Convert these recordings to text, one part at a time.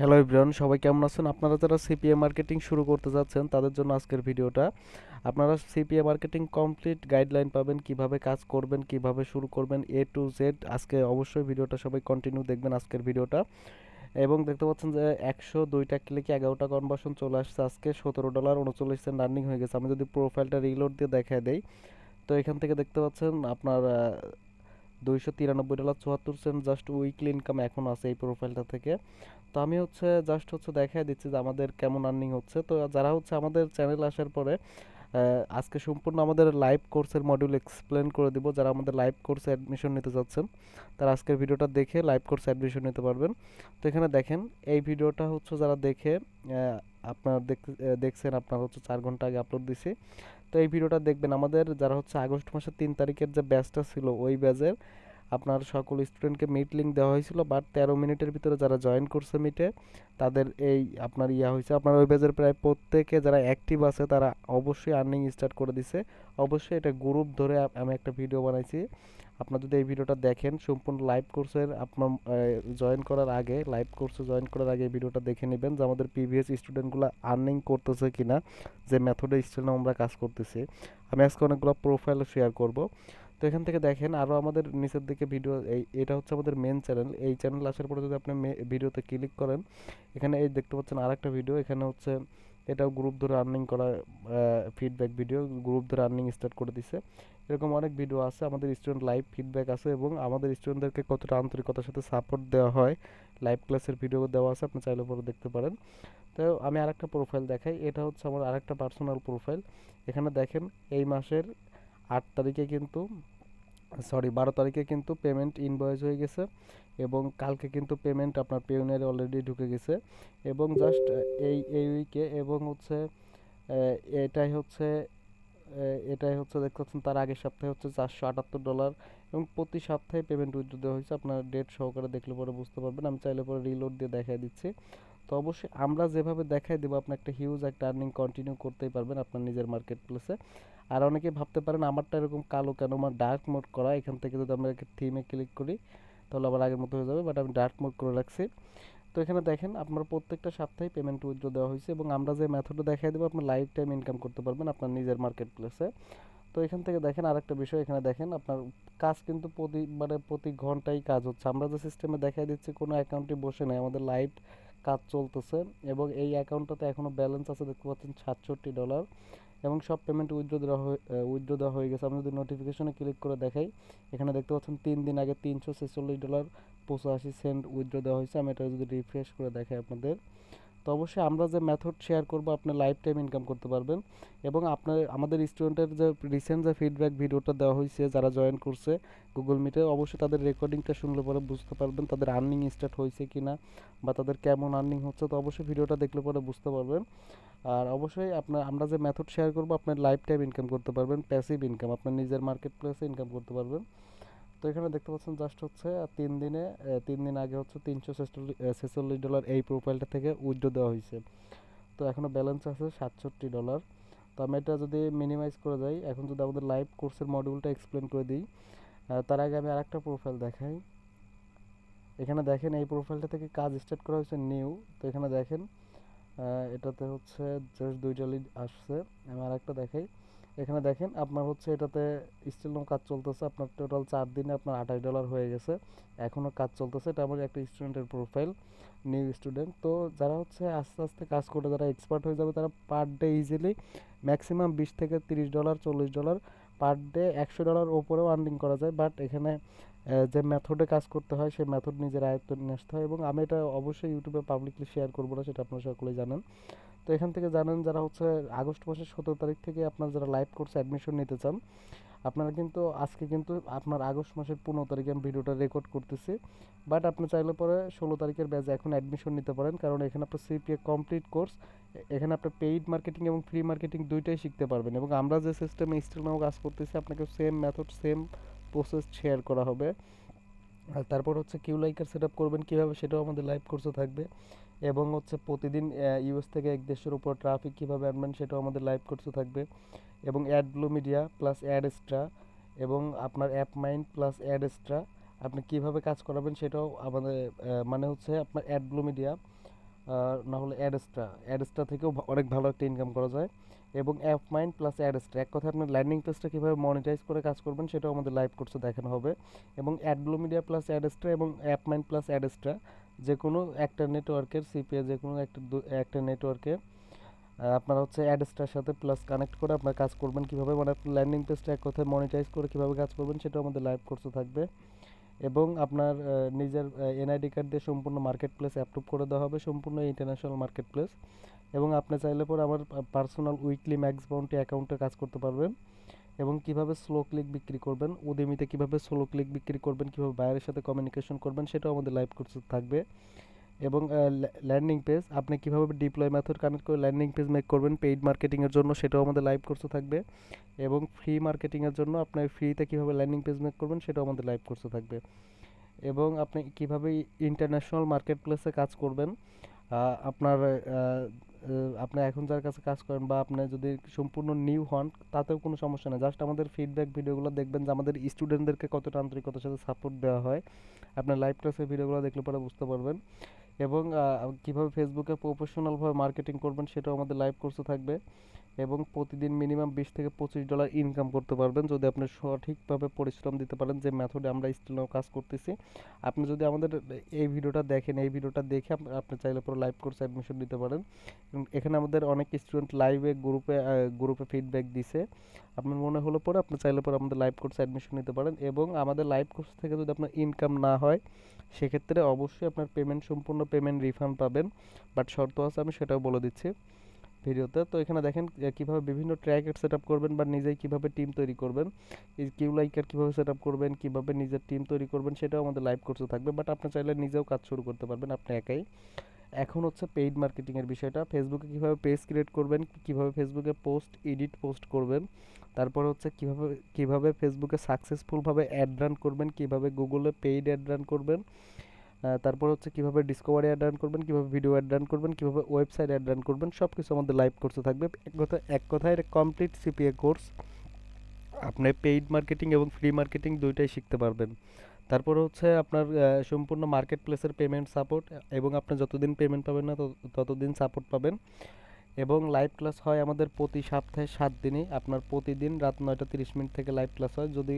Hello everyone সবাই কেমন আছেন? আপনারা যারা সিপিএ মার্কেটিং শুরু করতে যাচ্ছেন, তাদের জন্য আজকের ভিডিওটা। আপনারা সিপিএ মার্কেটিং কমপ্লিট গাইডলাইন পাবেন, কীভাবে কাজ করবেন, কীভাবে শুরু করবেন এ টু জেড আজকে অবশ্যই ভিডিওটা সবাই কন্টিনিউ দেখবেন আজকের ভিডিওটা। এবং দেখতে পাচ্ছেন যে একশো দুইটা ক্লিকে এগারোটা কনভার্সন চলে আসছে আজকে। সতেরো ডলার উনচল্লিশ সেন্ট রানিং হয়ে গেছে। আমি যদি প্রোফাইলটা রিলোড দিয়ে দেখায় দেই, তো এখান থেকে দেখতে পাচ্ছেন আপনার দুইশো তিরানব্বই ডলার, চুয়াত্তর সেন্ট জাস্ট উইকলি ইনকাম এখন আছে এই প্রোফাইলটা থেকে। তো আমি হচ্ছে জাস্ট হচ্ছে দেখাই দিচ্ছি যে আমাদের কেমন আর্নিং হচ্ছে। তো যারা হচ্ছে আমাদের চ্যানেল আসার পরে আজকে সম্পূর্ণ আমাদের লাইভ কোর্সের মডিউল এক্সপ্লেন করে দিব, যারা আমাদের লাইভ কোর্সে অ্যাডমিশন নিতে যাচ্ছেন, তারা আজকের ভিডিওটা দেখে লাইভ কোর্সে অ্যাডমিশন নিতে পারবেন। তো এখানে দেখেন, এই ভিডিওটা হচ্ছে যারা দেখে আপনার দেখছেন, আপনার হচ্ছে চার ঘণ্টা আগে আপলোড দিছি। তো এই ভিডিওটা দেখবেন। আমাদের যারা হচ্ছে আগস্ট মাসের তিন তারিখের যে ব্যাচটা ছিল, ওই ব্যাচের আপনার সকল স্টুডেন্টকে মিট লিঙ্ক দেওয়া হয়েছিল বাট তেরো মিনিটের ভিতরে যারা জয়েন করছে মিটে তাদের এই আপনার ইয়া হয়েছে। আপনার ওই ব্যাচের প্রায় প্রত্যেকে যারা অ্যাক্টিভ আছে, তারা অবশ্যই আর্নিং স্টার্ট করে দিছে। অবশ্যই এটা গ্রুপ ধরে আমি একটা ভিডিও বানাইছি। আপনার যদি এই ভিডিওটা দেখেন, সম্পূর্ণ লাইভ কোর্সের আপনার জয়েন করার আগে লাইভ কোর্সে জয়েন করার আগে এই ভিডিওটা দেখে নেবেন যে আমাদের প্রিভিয়াস স্টুডেন্টগুলো আর্নিং করতেছে কিনা, যে মেথডে স্টুডেন্ট আমরা কাজ করতেছি। আমি আজকে অনেকগুলো প্রোফাইল শেয়ার করব। তো এখান থেকে দেখেন আরও আমাদের নিচের দিকে ভিডিও এই, এটা হচ্ছে আমাদের মেন চ্যানেল এই চ্যানেল আসার পরে যদি আপনি ভিডিওতে ক্লিক করেন, এখানে এই দেখতে পাচ্ছেন আর একটা ভিডিও এখানে হচ্ছে এটাও গ্রুপ ধরে আর্নিং করা ফিডব্যাক ভিডিও গ্রুপ ধরে আর্নিং স্টার্ট করে দিছে। এরকম অনেক ভিডিও আছে। আমাদের স্টুডেন্ট লাইভ ফিডব্যাক আছে এবং আমাদের স্টুডেন্টদেরকে কতটা আন্তরিকতার সাথে সাপোর্ট দেওয়া হয় লাইভ ক্লাসের ভিডিও দেওয়া আছে, আপনি চাইলে পরে দেখতে পারেন। তো আমি আরেকটা প্রোফাইল দেখাই। এটা হচ্ছে আমার আরেকটা পার্সোনাল প্রোফাইল এখানে দেখেন, এই মাসের আট তারিখে কিন্তু সরি, বারো তারিখে কিন্তু পেমেন্ট ইনভয়েস হয়ে গেছে এবং কালকে কিন্তু পেমেন্ট আপনার পেউনের অলরেডি ঢুকে গেছে এবং জাস্ট এই এই উইকে এবং হচ্ছে এটাই হচ্ছে এটাই হচ্ছে দেখতে পাচ্ছেন তার আগের সপ্তাহে হচ্ছে চারশো আটাত্তর ডলার এবং প্রতি সপ্তাহে পেমেন্ট উইথড্র দেওয়া হয়েছে। আপনার ডেট সহকারে দেখলে পরে বুঝতে পারবেন। আমি চাইলে পরে রিলোড দিয়ে দেখাই দিচ্ছি। তো অবশ্যই আমরা যেভাবে দেখাই দেবো, আপনি একটা হিউজ একটা আর্নিং কন্টিনিউ করতেই পারবেন আপনার নিজের মার্কেট প্লেসে আর অনেকে ভাবতে পারেন, আমারটা এরকম কালো কেন? আমার ডার্ক মোড করা, এখান থেকে যদি আমরা থিমে ক্লিক করি, তাহলে আবার আগের মতো হয়ে যাবে বাট আমি ডার্ক মোড করে রাখছি। তো এখানে দেখেন, আপনার প্রত্যেকটা সপ্তাহে পেমেন্ট উইথড্র দেওয়া হয়েছে এবং আমরা যে মেথডটা দেখাই দেবো আপনার লাইফ টাইম ইনকাম করতে পারবেন আপনার নিজের মার্কেট প্লেসে তো এখান থেকে দেখেন আরেকটা বিষয়, এখানে দেখেন আপনার কাজ কিন্তু প্রতি মানে প্রতি ঘন্টায় কাজ হচ্ছে। আমরা যে সিস্টেমে দেখাই দিচ্ছি, কোনো অ্যাকাউন্টে বসে নেই, আমাদের লাইভ কাজ চলতেছে এবং এই অ্যাকাউন্টটাতে এখনও ব্যালেন্স আছে দেখতে পাচ্ছেন সাতষট্টি ডলার এবং সব পেমেন্ট উইথড্র দেওয়া হয়ে উইথড্র দেওয়া হয়ে গেছে। আমি যদি নোটিফিকেশনে ক্লিক করে দেখাই, এখানে দেখতে পাচ্ছেন তিন দিন আগে তিনশো ছেচল্লিশ ডলার পঁচাশি সেন্ট উইথড্র দেওয়া হয়েছে। আমি এটা যদি রিফ্রেশ করে দেখাই আপনাদের। তো অবশ্যই আমরা যে মেথড শেয়ার করব, আপনি লাইফ টাইম ইনকাম করতে পারবেন। এবং আপনার, আমাদের স্টুডেন্টের যে রিসেন্ট যে ফিডব্যাক ভিডিওটা দেওয়া হয়েছে, যারা জয়েন করছে গুগল মিটে অবশ্যই তাদের রেকর্ডিংটা শুনলে পরে বুঝতে পারবেন তাদের আর্নিং স্টার্ট হয়েছে কি না বা তাদের কেমন আর্নিং হচ্ছে। তো অবশ্যই ভিডিওটা দেখলে পরে বুঝতে পারবেন। আর অবশ্যই আপনার আমরা যে মেথড শেয়ার করব আপনার লাইফ টাইম ইনকাম করতে পারবেন প্যাসিভ ইনকাম আপনার নিজের মার্কেট প্লেসে ইনকাম করতে পারবেন। তো এখানে দেখতে পাচ্ছেন জাস্ট হচ্ছে তিন দিনে তিন দিন আগে হচ্ছে তিনশো ছেচল্লিশ ডলার এই প্রোফাইলটা থেকে উইথড্র দেওয়া হয়েছে। তো এখনও ব্যালেন্স আছে সাতষট্টি ডলার তো আমি এটা যদি মিনিমাইজ করে যাই এখন যদি আমাদের লাইভ কোর্সের মডিউলটা এক্সপ্লেন করে দিই তার আগে আমি আরেকটা প্রোফাইল দেখাই। এখানে দেখেন এই প্রোফাইলটা থেকে কাজ স্টার্ট করা হয়েছে নিউ তো এখানে দেখেন এটাতে হচ্ছে জাস্ট দুইটা লিড আসছে। আমি আরেকটা দেখাই। এখানে দেখেন আপনার হচ্ছে এটাতে স্টিল নো কাজ চলতেছে। আপনার টোটাল চার দিনে আপনার আঠাশ ডলার হয়ে গেছে। এখনও কাজ চলতেছে। এটা আমার একটা স্টুডেন্টের প্রোফাইল নিউ স্টুডেন্ট তো যারা হচ্ছে আস্তে আস্তে কাজ করে যারা এক্সপার্ট হয়ে যাবে, তারা পার ডে ইজিলি ম্যাক্সিমাম বিশ থেকে তিরিশ ডলার চল্লিশ ডলার পার ডে একশো ডলার ওপরেও আর্নিং করা যায়। বাট এখানে যে মেথডে কাজ করতে হয়, সেই মেথড নিজের আয়ত্ত নিয়ে আসতে হয়। এবং আমি এটা অবশ্যই ইউটিউবে পাবলিকলি শেয়ার করব না, সেটা আপনারা সকলেই জানেন। তো এখান থেকে জানেন যারা হচ্ছে আগস্ট মাসের সতেরো তারিখ থেকে আপনার যারা লাইভ কোর্সে অ্যাডমিশন নিতে চান, আপনারা কিন্তু আজকে কিন্তু আপনার আগস্ট মাসের পনেরো তারিখে আমি ভিডিওটা রেকর্ড করতেছি। বাট আপনি চাইলে পরে ষোলো তারিখের ব্যাচে এখন অ্যাডমিশন নিতে পারেন, কারণ এখানে আপনার সিপিএ কমপ্লিট কোর্স এখানে আপনার পেইড মার্কেটিং এবং ফ্রি মার্কেটিং দুইটাই শিখতে পারবেন। এবং আমরা যে সিস্টেমে ইনস্টাগ্রামে কাজ করতেছি, আপনাকে same method same process share করা হবে। আর তারপর হচ্ছে কিউ লাইকার সেট আপ করবেন, কীভাবে সেটাও আমাদের লাইভ কোর্সে থাকবে। এবং হচ্ছে প্রতিদিন ইউএস থেকে এক দেশের উপর ট্রাফিক কীভাবে আনবেন সেটাও আমাদের লাইভ কোর্সে থাকবে। এবং ad blue media plus ad extra এবং আপনার app mind plus ad extra আপনি কীভাবে কাজ করাবেন সেটাও আমাদের মানে হচ্ছে আপনার অ্যাড ব্লু মিডিয়া না হলে অ্যাডেস্ট্রা অ্যাডেস্ট্রা থেকেও অনেক ভালো একটা ইনকাম করা যায়। এবং অ্যাপ মাইন্ড প্লাস অ্যাডেস্ট্রা এক কথায় আপনার ল্যান্ডিং পেজটা কীভাবে মনিটাইজ করে কাজ করবেন সেটাও আমাদের লাইভ কোর্সে দেখানো হবে। এবং অ্যাডব্লো মিডিয়া প্লাস অ্যাডেস্ট্রা এবং অ্যাপ মাইন্ড প্লাস অ্যাডেস্ট্রা যে কোনো একটা নেটওয়ার্কের সিপিএ যে কোনো একটা একটা নেটওয়ার্কে আপনারা হচ্ছে অ্যাডেস্ট্রার সাথে প্লাস কানেক্ট করে আপনার কাজ করবেন কীভাবে মানে ল্যান্ডিং পেজটা এক কথায় মনিটাইজ করে কীভাবে কাজ করবেন সেটাও আমাদের লাইভ কোর্সে থাকবে। এবং আপনার নিজের এনআইডি কার্ড দিয়ে সম্পূর্ণ মার্কেট প্লেস অ্যাপ্রুভ করে দেওয়া হবে, সম্পূর্ণ ইন্টারন্যাশনাল মার্কেট প্লেস এবং আপনি চাইলে পরে আমার পার্সোনাল উইকলি ম্যাক্স বাউন্টি অ্যাকাউন্টে কাজ করতে পারবেন। এবং কীভাবে স্লো ক্লিক বিক্রি করবেন উদ্যমিতে কীভাবে স্লো ক্লিক বিক্রি করবেন কীভাবে বায়ারের সাথে কমিউনিকেশন করবেন সেটাও আমাদের লাইভ কোর্সে থাকবে। এবং ল্যান্ডিং পেজ আপনি কীভাবে ডিপ্লয় মেথড কানেক্ট করে ল্যান্ডিং পেজ মেক করবেন পেইড মার্কেটিংয়ের জন্য সেটাও আমাদের লাইভ কোর্সে থাকবে। এবং ফ্রি মার্কেটিংয়ের জন্য আপনার ফ্রিতে কীভাবে ল্যান্ডিং পেজ মেক করবেন সেটাও আমাদের লাইভ কোর্সে থাকবে। এবং আপনি কীভাবে ইন্টারন্যাশনাল মার্কেট প্লেসে কাজ করবেন আহ, আপনি এখন যার কাছে কাজ করেন বা আপনি যদি সম্পূর্ণ নিউ হন, তাতেও কোনো সমস্যা নেই। জাস্ট আমাদের ফিডব্যাক ভিডিওগুলো দেখবেন যে আমাদের স্টুডেন্টদেরকে কতটা আন্তরিকতার সাথে সাপোর্ট দেওয়া হয়। আপনার লাইভ ক্লাসের ভিডিওগুলো দেখলে পরে বুঝতে পারবেন। এবং কীভাবে ফেসবুকে প্রফেশনালভাবে মার্কেটিং করবেন, সেটাও আমাদের লাইভ কোর্সে থাকবে। এবং প্রতিদিন মিনিমাম বিশ থেকে পঁচিশ ডলার ইনকাম করতে পারবেন। যদি আপনি সঠিকভাবে পরিশ্রম দিতে পারেন যে মেথডে আমরা স্টিল কাজ করতেছি। আপনি যদি আমাদের এই ভিডিওটা দেখেন, এই ভিডিওটা দেখে আপ- আপনি চাইলে পরে লাইভ কোর্সে অ্যাডমিশন নিতে পারেন। এখানে আমাদের অনেক স্টুডেন্ট লাইভে গ্রুপে গ্রুপে ফিডব্যাক দিছে। আপনার মনে হলো পরে আপনি চাইলে পরে আমাদের লাইভ কোর্সে অ্যাডমিশন নিতে পারেন এবং আমাদের লাইভ কোর্স থেকে যদি আপনার ইনকাম না হয়, সেক্ষেত্রে অবশ্যই আপনার পেমেন্ট সম্পূর্ণ পেমেন্ট রিফান্ড পাবেন। বাট শর্ত আছে, আমি সেটাও বলে দিচ্ছি। ভিডিওতে। তো এখানে দেখেন কীভাবে বিভিন্ন ট্র্যাকের সেট করবেন বা নিজেই কীভাবে টিম তৈরি করবেন। কিউ লাইকার কীভাবে সেট করবেন, কীভাবে নিজের টিম তৈরি করবেন, সেটাও আমাদের লাইভ কোর্সে থাকবে। বাট আপনি চাইলে নিজেও কাজ শুরু করতে পারবেন, আপনি একাই। এখন হচ্ছে পেইড মার্কেটিংয়ের বিষয়টা। ফেসবুকে কীভাবে পেজ ক্রিয়েট করবেন, কীভাবে ফেসবুকে পোস্ট এডিট পোস্ট করবেন। তারপর হচ্ছে কীভাবে কীভাবে ফেসবুকে সাকসেসফুলভাবে অ্যাড রান করবেন, কীভাবে গুগলে পেইড অ্যাড রান করবেন। তারপর হচ্ছে কীভাবে ডিসকভারি অ্যাড রান করবেন, কীভাবে ভিডিও অ্যাড রান করবেন, কীভাবে ওয়েবসাইট অ্যাড রান করবেন সব কিছু আমাদের লাইভ কোর্সে থাকবে। এক কথা, এক কথায় কমপ্লিট সিপিএ কোর্স আপনি পেইড মার্কেটিং এবং ফ্রি মার্কেটিং দুইটাই শিখতে পারবেন। তারপর হচ্ছে আপনার সম্পূর্ণ মার্কেট প্লেসের পেমেন্ট সাপোর্ট এবং আপনি যতদিন পেমেন্ট পাবেন না ততদিন সাপোর্ট পাবেন। এবং লাইভ ক্লাস হয় আমাদের প্রতি সপ্তাহে সাত দিনই। আপনার প্রতিদিন রাত নয়টা তিরিশ মিনিট থেকে লাইভ ক্লাস হয়। যদি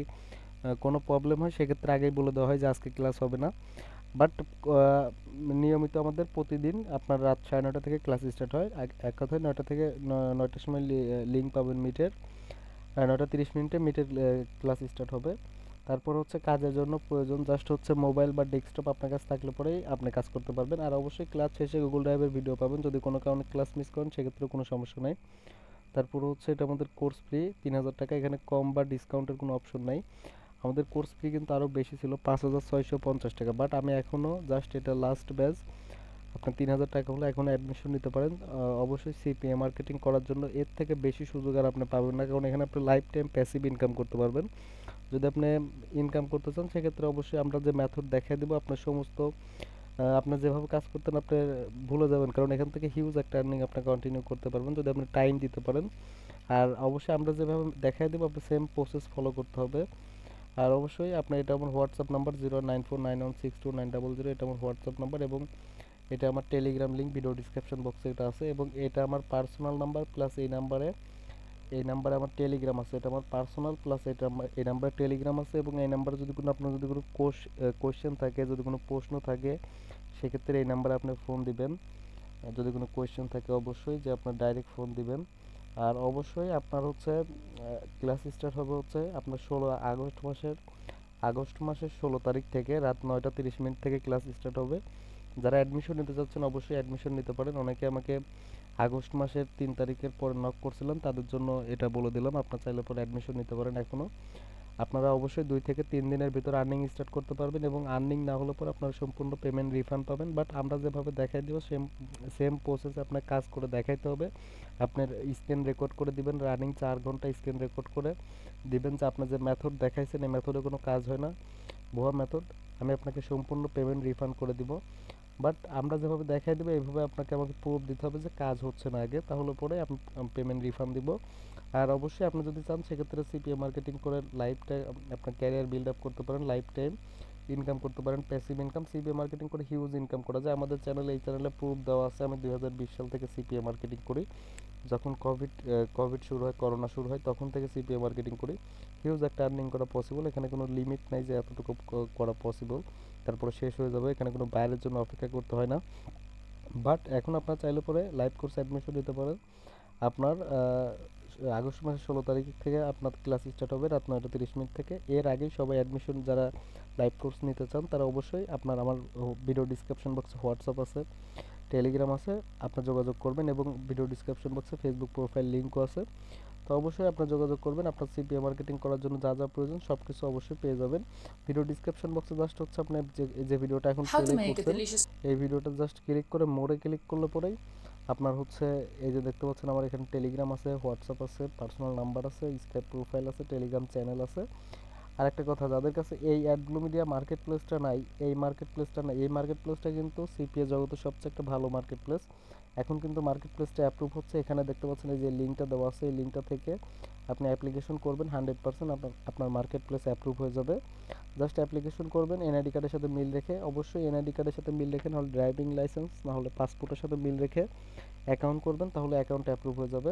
কোনো প্রবলেম হয়, সেক্ষেত্রে আগেই বলে দেওয়া হয় যে আজকে ক্লাস হবে না। বাট নিয়মিত আমাদের প্রতিদিন আপনার রাত সাড়ে নয়টা থেকে ক্লাস স্টার্ট হয়। এক- এক কথায় নয়টা থেকে নয়টার সময় লিঙ্ক পাবেন মিটের। নয়টা তিরিশ মিনিটে মিটের ক্লাস স্টার্ট হবে। তারপর হচ্ছে কাজের জন্য প্রয়োজন জাস্ট হচ্ছে মোবাইল বা ডেস্কটপ আপনার কাছে থাকলে পরেই আপনি কাজ করতে পারবেন। আর অবশ্যই ক্লাস শেষে গুগল ড্রাইভের ভিডিও পাবেন। যদি কোনো কারণে ক্লাস মিস করেন সেক্ষেত্রে কোনো সমস্যা নাই। তারপর হচ্ছে এটা আমাদের কোর্স ফ্রি তিন হাজার টাকা, এখানে কম বা ডিসকাউন্টের কোনো অপশন নাই। আমাদের কোর্স ফি কিন্তু আরও বেশি ছিল পাঁচ হাজার ছয়শো পঞ্চাশ টাকা। বাট আমি এখনও জাস্ট এটা লাস্ট ব্যাচ আপনার তিন হাজার টাকা হলে এখন অ্যাডমিশন নিতে পারেন। অবশ্যই সিপিএ মার্কেটিং করার জন্য এর থেকে বেশি সুযোগ আর আপনি পাবেন না। কারণ এখানে আপনি লাইফ টাইম প্যাসিভ ইনকাম করতে পারবেন। যদি আপনি ইনকাম করতে চান সেক্ষেত্রে অবশ্যই আমরা যে মেথড দেখাই দেবো আপনার সমস্ত আহ, আপনি যেভাবে কাজ করতেন আপনি ভুলে যাবেন। কারণ এখান থেকে হিউজ একটা আর্নিং আপনি কন্টিনিউ করতে পারবেন যদি আপনি টাইম দিতে পারেন। আর অবশ্যই আমরা যেভাবে দেখাই দেবো আপনি সেম প্রসেস ফলো করতে হবে। আর অবশ্যই আপনার এটা আমার WhatsApp number zero nine four nine one six two nine double zero, এটা আমার হোয়াটসঅ্যাপ নাম্বার এবং এটা আমার টেলিগ্রাম লিঙ্ক ভিডিও ডিসক্রিপশন বক্সে এটা আছে এবং এটা আমার পার্সোনাল নাম্বার প্লাস এই নাম্বারে এই নাম্বারে আমার টেলিগ্রাম আছে, এটা আমার পার্সোনাল প্লাস এটা আমার, এই নাম্বারে টেলিগ্রাম আছে এবং এই নাম্বারে যদি কোনো আপনার যদি কোনো কোশ্চেন থাকে, যদি কোনো প্রশ্ন থাকে, সেক্ষেত্রে এই নাম্বারে আপনি ফোন দিবেন। যদি কোনো কোয়েশ্চেন থাকে, অবশ্যই যে আপনার ডাইরেক্ট ফোন দিবেন। আর অবশ্যই আপনার হচ্ছে ক্লাস স্টার্ট হবে হচ্ছে আপনার ষোলো আগস্ট মাসের আগস্ট মাসের ষোলো তারিখ থেকে রাত নয়টা তিরিশ মিনিট থেকে ক্লাস স্টার্ট হবে। যারা অ্যাডমিশন নিতে চাচ্ছেন অবশ্যই অ্যাডমিশন নিতে পারেন। অনেকে আমাকে আগস্ট মাসের তিন তারিখের পরে নক করছিলাম তাদের জন্য এটা বলে দিলাম। আপনার চাইলে পরে অ্যাডমিশন নিতে পারেন এখনও আপনারা অবশ্যই দুই থেকে তিন দিনের ভিতর আর্নিং স্টার্ট করতে পারবেন এবং আর্নিং না হলে পরে আপনারা সম্পূর্ণ পেমেন্ট রিফান্ড পাবেন। বাট আমরা যেভাবে দেখাই দেবো সেম সেম প্রসেসে আপনার কাজ করে দেখাইতে হবে। আপনার স্ক্রিন রেকর্ড করে দিবেন রানিং চার ঘণ্টা স্ক্রিন রেকর্ড করে দিবেন যে আপনার যে মেথড দেখাইছেন, এই মেথডে কোনো কাজ হয় না। ভুয়া মেথড আমি আপনাকে সম্পূর্ণ পেমেন্ট রিফান্ড করে দিব। বাট আমরা যেভাবে দেখাই দেবো, এইভাবে আপনাকে আমাকে প্রুফ দিতে হবে যে কাজ হচ্ছে না আগে। তাহলে পরে আমি পেমেন্ট রিফান্ড দিব। আর অবশ্যই আপনি যদি চান, সেক্ষেত্রে সিপিএ মার্কেটিং করে লাইফ টাইম আপনার ক্যারিয়ার বিল্ড আপ করতে পারেন লাইফ টাইম ইনকাম করতে পারেন প্যাসিভ ইনকাম সিপিএ মার্কেটিং করে হিউজ ইনকাম করা যায়। আমাদের চ্যানেলে এই চ্যানেলে প্রুফ দেওয়া আছে। আমি দু হাজার বিশ সাল থেকে সিপিএ মার্কেটিং করি। যখন কোভিড কোভিড শুরু হয় করোনা শুরু হয়, তখন থেকে সিপিএ মার্কেটিং করি। হিউজ একটা আর্নিং করা পসিবল এখানে কোনো লিমিট নাই যে এতটুকু করা পসিবল তারপরে শেষ হয়ে যাবে। এখানে কোনো বাইরের জন্য অপেক্ষা করতে হয় না। বাট এখন আপনার চাইলে পরে লাইভ কোর্স অ্যাডমিশন নিতে পারেন। আপনার আগস্ট মাসের ষোলো তারিখ থেকে আপনার ক্লাস স্টার্ট হবে রাত নয়টা তিরিশ মিনিট থেকে। এর আগেই সবাই অ্যাডমিশন যারা লাইভ কোর্স নিতে চান তারা অবশ্যই আপনার আমার ভিডিও ডিসক্রিপশন বক্সে হোয়াটসঅ্যাপ আছে টেলিগ্রাম আছে আপনার যোগাযোগ করবেন এবং ভিডিও ডিসক্রিপশন বক্সে ফেসবুক প্রোফাইল লিঙ্কও আছে। তো অবশ্যই আপনার যোগাযোগ করবেন আপনার সিপিএ মার্কেটিং করার জন্য যা যা প্রয়োজন সব কিছু অবশ্যই পেয়ে যাবেন। ভিডিও ডিসক্রিপশন বক্সে জাস্ট হচ্ছে আপনি যে ভিডিওটা এখন এই ভিডিওটা জাস্ট ক্লিক করে মোড়ে ক্লিক করলে পরেই আপনার হচ্ছে এই যে দেখতে পাচ্ছেন আমার এখানে টেলিগ্রাম আছে হোয়াটসঅ্যাপ আছে পার্সোনাল নাম্বার আছে স্কাইপ প্রোফাইল আছে টেলিগ্রাম চ্যানেল আছে। আর একটা কথা, যাদের কাছে এই অ্যাডগুলো মিডিয়া মার্কেট প্লেসটা নাই, এই মার্কেট প্লেসটা নাই, এই মার্কেট প্লেসটা কিন্তু সিপিএ জগতের সবচেয়ে একটা ভালো মার্কেট প্লেস এখন কিন্তু মার্কেট প্লেসটা অ্যাপ্রুভ হচ্ছে। এখানে দেখতে পাচ্ছেন এই যে লিঙ্কটা দেওয়া আছে, এই লিঙ্কটা থেকে আপনি অ্যাপ্লিকেশন করবেন হান্ড্রেড পার্সেন্ট আপনার আপনার মার্কেট প্লেস অ্যাপ্রুভ হয়ে যাবে। জাস্ট অ্যাপ্লিকেশন করবেন এনআইডি কার্ডের সাথে মিল রেখে, অবশ্যই এনআইডি কার্ডের সাথে মিল রেখে, নাহলে ড্রাইভিং লাইসেন্স নাহলে পাসপোর্টের সাথে মিল রেখে অ্যাকাউন্ট করবেন, তাহলে অ্যাকাউন্ট অ্যাপ্রুভ হয়ে যাবে।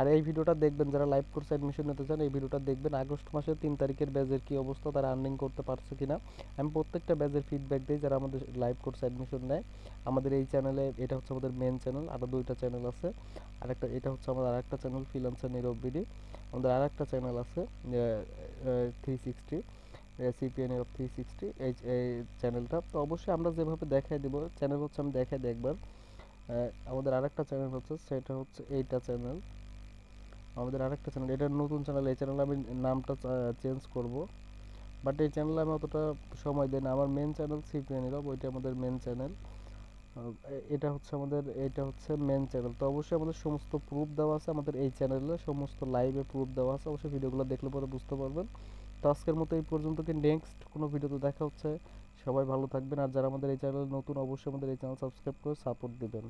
আর এই ভিডিওটা দেখবেন যারা লাইভ কোর্স অ্যাডমিশন নিতে চান এই ভিডিওটা দেখবেন আগস্ট মাসের তিন তারিখের ব্যাজের কী অবস্থা তারা আর্নিং করতে পারছে কিনা। আমি প্রত্যেকটা ব্যাজের ফিডব্যাক দিই যারা আমাদের লাইভ কোর্স অ্যাডমিশন নেয়। আমাদের এই চ্যানেলে এটা হচ্ছে আমাদের মেন চ্যানেল আরও দুইটা চ্যানেল আছে। আর একটা এটা হচ্ছে আমাদের আরেকটা চ্যানেল ফিলান্সার নীরব বিডি আমাদের আরেকটা চ্যানেল আছে three sixty CPN of three sixty এই এই চ্যানেলটা তো অবশ্যই আমরা যেভাবে দেখাই দেবো চ্যানেল হচ্ছে আমি দেখাই আহ, আমাদের আরেকটা চ্যানেল হচ্ছে সেটা হচ্ছে এইটা চ্যানেল আমাদের আরেকটা চ্যানেল এটা নতুন চ্যানেল এই চ্যানেলে আমি নামটা চেঞ্জ করব। বাট এই চ্যানেলে আমি অতটা সময় দিই না। আমার মেন চ্যানেল সিপিএন এর ওইটা আমাদের মেন চ্যানেল এটা হচ্ছে আমাদের, এটা হচ্ছে মেন চ্যানেল তো অবশ্যই আমাদের সমস্ত প্রুফ দেওয়া আছে আমাদের এই চ্যানেলে সমস্ত লাইভে প্রুফ দেওয়া আছে। অবশ্যই ভিডিওগুলো দেখলে পরে বুঝতে পারবেন। তো আজকের মতো এই পর্যন্ত কি নেক্সট কোনো ভিডিওতে দেখা হচ্ছে? সবাই ভালো থাকবেন। আর যারা আমাদের এই চ্যানেল নতুন, অবশ্যই আমাদের এই চ্যানেল সাবস্ক্রাইব করে সাপোর্ট দিবেন।